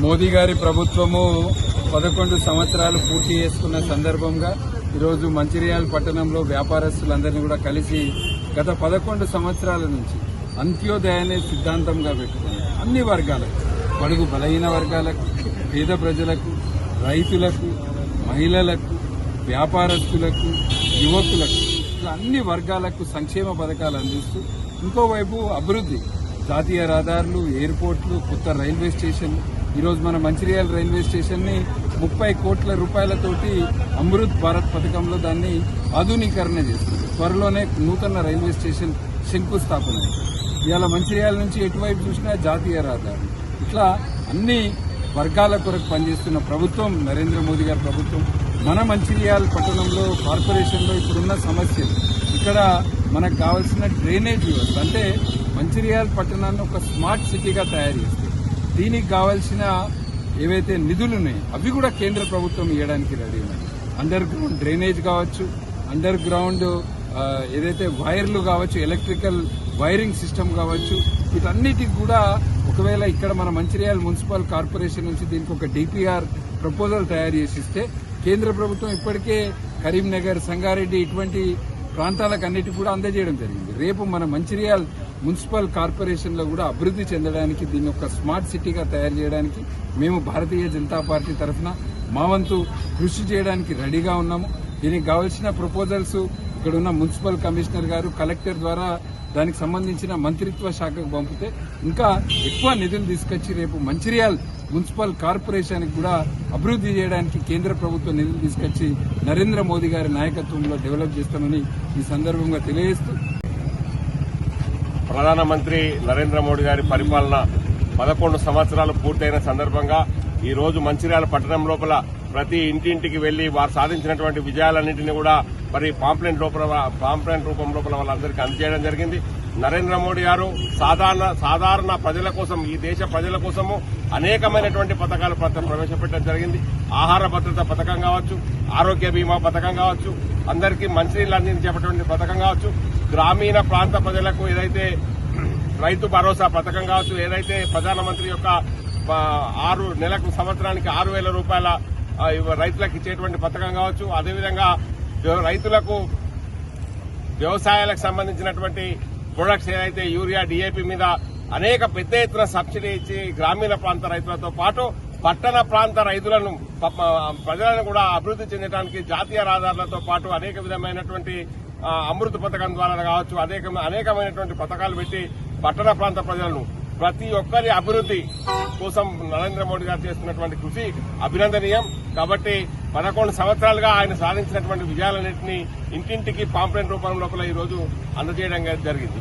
మోదీ గారి ప్రభుత్వము పదకొండు సంవత్సరాలు పూర్తి చేసుకున్న సందర్భంగా ఈరోజు మంచిర్యాల పట్టణంలో వ్యాపారస్తులందరినీ కూడా కలిసి గత పదకొండు సంవత్సరాల నుంచి అంత్యోదయ అనే సిద్ధాంతంగా పెట్టుకుని అన్ని వర్గాలకు బడుగు బలహీన వర్గాలకు పేద ప్రజలకు రైతులకు మహిళలకు వ్యాపారస్తులకు యువకులకు ఇట్లా అన్ని వర్గాలకు సంక్షేమ పథకాలు అందిస్తూ ఇంకోవైపు అభివృద్ధి జాతీయ రహదారులు ఎయిర్పోర్ట్లు కొత్త రైల్వే స్టేషన్లు ఈరోజు మన మంచిర్యాల రైల్వే స్టేషన్ని ముప్పై కోట్ల రూపాయలతోటి అమృత్ భారత్ పథకంలో దాన్ని ఆధునీకరణ చేస్తుంది. త్వరలోనే నూతన రైల్వే స్టేషన్ శంకుస్థాపన ఇవాళ మంచిర్యాల నుంచి ఎటువైపు చూసినా జాతీయ రహదారి. ఇట్లా అన్ని వర్గాల కొరకు పనిచేస్తున్న ప్రభుత్వం నరేంద్ర మోదీ గారి ప్రభుత్వం మన మంచిర్యాల పట్టణంలో కార్పొరేషన్లో ఇప్పుడున్న సమస్యలు. ఇక్కడ మనకు కావాల్సిన డ్రైనేజ్ వ్యవస్థ. అంటే మంచిర్యాల పట్టణాన్ని ఒక స్మార్ట్ సిటీగా తయారు చేస్తుంది. దీనికి కావాల్సిన ఏవైతే నిధులు ఉన్నాయో అవి కూడా కేంద్ర ప్రభుత్వం ఇవ్వడానికి రెడీ ఉన్నాయి అండర్ గ్రౌండ్ డ్రైనేజ్ కావచ్చు అండర్ గ్రౌండ్ ఏదైతే వైర్లు కావచ్చు ఎలక్ట్రికల్ వైరింగ్ సిస్టమ్ కావచ్చు వీటన్నిటికి కూడా ఒకవేళ ఇక్కడ మన మంచిర్యాల మున్సిపల్ కార్పొరేషన్ నుంచి దీనికి ఒక డిపిఆర్ ప్రపోజల్ తయారు చేసిస్తే కేంద్ర ప్రభుత్వం ఇప్పటికే కరీంనగర్ సంగారెడ్డి ఇటువంటి ప్రాంతాలకు అన్నిటి కూడా అందజేయడం జరిగింది. రేపు మన మంచిర్యాల మున్సిపల్ కార్పొరేషన్లో కూడా అభివృద్ధి చెందడానికి దీన్ని ఒక స్మార్ట్ సిటీగా తయారు చేయడానికి మేము భారతీయ జనతా పార్టీ తరఫున మా వంతు కృషి చేయడానికి రెడీగా ఉన్నాము. దీనికి కావాల్సిన ప్రపోజల్స్ ఇక్కడ ఉన్న మున్సిపల్ కమిషనర్ గారు కలెక్టర్ ద్వారా దానికి సంబంధించిన మంత్రిత్వ శాఖకు పంపితే ఇంకా ఎక్కువ నిధులు తీసుకొచ్చి రేపు మంచిర్యాల్ మున్సిపల్ కార్పొరేషన్కి కూడా అభివృద్ధి చేయడానికి కేంద్ర ప్రభుత్వం నిధులు తీసుకొచ్చి నరేంద్ర మోదీ గారి నాయకత్వంలో డెవలప్ చేస్తామని ఈ సందర్భంగా తెలియజేస్తూ ప్రధానమంత్రి నరేంద్ర మోడీ గారి పరిపాలన పదకొండు సంవత్సరాలు పూర్తయిన సందర్భంగా ఈ రోజు మంచిర్యాల పట్టణం లోపల ప్రతి ఇంటింటికి వెళ్ళి వారు సాధించినటువంటి విజయాలన్నింటినీ కూడా మరి పాంప్లెంట్ లోపల పాంప్లెంట్ రూపం లోపల వాళ్ళందరికీ అందజేయడం జరిగింది. నరేంద్ర మోడీ గారు సాధారణ సాధారణ ప్రజల కోసం ఈ దేశ ప్రజల కోసము అనేకమైనటువంటి పథకాలు ప్రవేశపెట్టడం జరిగింది. ఆహార భద్రత పథకం కావచ్చు ఆరోగ్య బీమా పథకం కావచ్చు అందరికీ మంచినీళ్ళు అందించేటువంటి పథకం కావచ్చు గ్రామీణ ప్రాంత ప్రజలకు ఏదైతే రైతు భరోసా పథకం కావచ్చు ఏదైతే ప్రధానమంత్రి యొక్క ఆరు నెలకు సంవత్సరానికి ఆరు వేల రూపాయల రైతులకు ఇచ్చేటువంటి పథకం కావచ్చు అదేవిధంగా రైతులకు వ్యవసాయాలకు సంబంధించినటువంటి ప్రొడక్ట్స్ ఏదైతే యూరియా డిఏపి మీద అనేక పెద్ద ఎత్తున సబ్సిడీ ఇచ్చి గ్రామీణ ప్రాంత రైతులతో పాటు పట్టణ ప్రాంత రైతులను ప్రజలను కూడా అభివృద్ధి చెందడానికి జాతీయ రహదారులతో పాటు అనేక విధమైనటువంటి అమృత పథకం ద్వారా కావచ్చు అనేక అనేకమైనటువంటి పథకాలు పెట్టి పట్టణ ప్రాంత ప్రజలను ప్రతి ఒక్కరి అభివృద్ధి కోసం నరేంద్ర మోడీ గారు చేస్తున్నటువంటి కృషి అభినందనీయం. కాబట్టి పదకొండు సంవత్సరాలుగా ఆయన సాధించినటువంటి విజయాలన్నింటినీ ఇంటింటికి పాంప్లెట్ రూపంలో ఈ రోజు అందజేయడం జరిగింది.